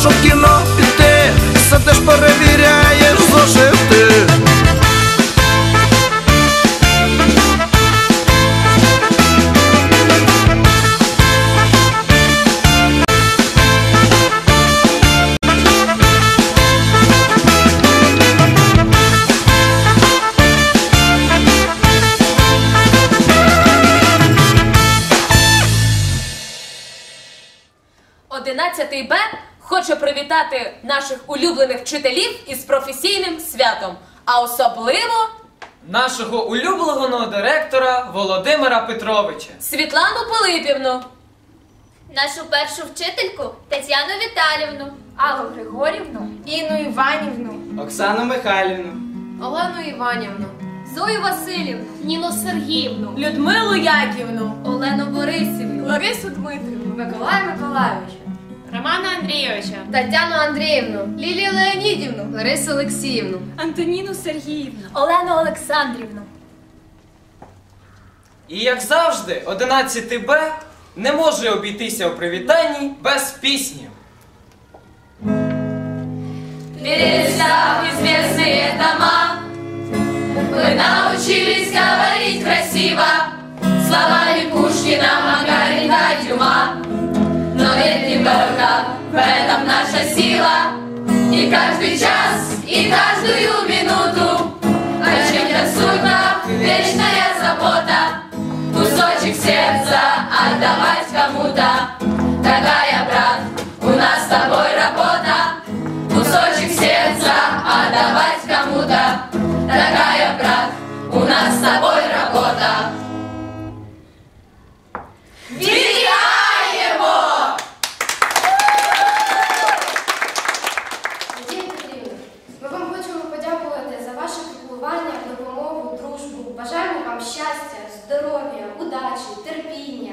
щоб в кіно піти, сидиш перевіряєш зошити. Одинадцятий Б хоче привітати наших улюблених вчителів із професійним святом, а особливо Нашого улюбленого директора Володимира Петровича. Світлану Пилипівну. Нашу першу вчительку Тетяну Віталівну, Аллу Григорівну, Інну Іванівну, Оксану Михайлівну. Олену Іванівну, Зою Васильівну, Ніну Сергіївну, Людмилу Яківну, Олену Борисівну, Ларису Дмитрівну, Миколая Миколайовича, Романа Андрійовича, Тетяну Андріївну, Лілію Леонідівну, Ларису Олексіївну, Антоніну Сергіївну. Олену Олександрівну. І як завжди, 11 Б не може обійтися у привітанні без пісні. Перестав известные дома, мы научились этом наша сила, и каждый час, и каждую минуту, о чем-то суток вечная забота, кусочек сердца отдавать кому-то. Такая, брат, у нас с тобой работа, кусочек сердца отдавать кому-то. Такая, брат, у нас с тобой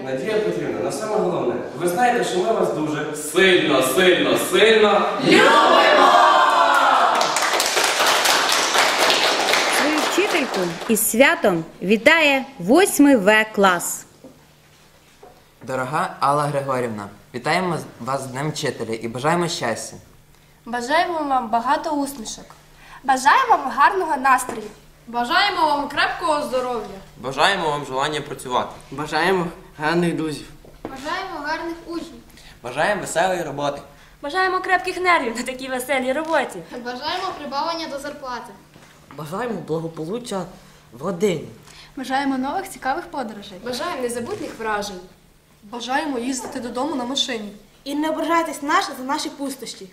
Надія Петрівна, на саме головне, ви знаєте, що ми вас дуже сильно, сильно, сильно Свою вчительку із святом вітає 8 В клас. Дорога Алла Григорівна, вітаємо вас з Днем Вчителя і бажаємо щастя. Бажаємо вам багато усмішок. Бажаємо вам гарного настрою. Бажаємо вам крепкого здоров'я. Бажаємо вам желання працювати. Бажаємо гарних друзів. Бажаємо гарних учнів. Бажаємо веселої роботи. Бажаємо крепких нервів на такій веселій роботі. Бажаємо прибавлення до зарплати. Бажаємо благополуччя в родині. Бажаємо нових цікавих подорожей. Бажаємо незабутніх вражень. Бажаємо їздити додому на машині. І не ображайтесь наше за наші пустощі.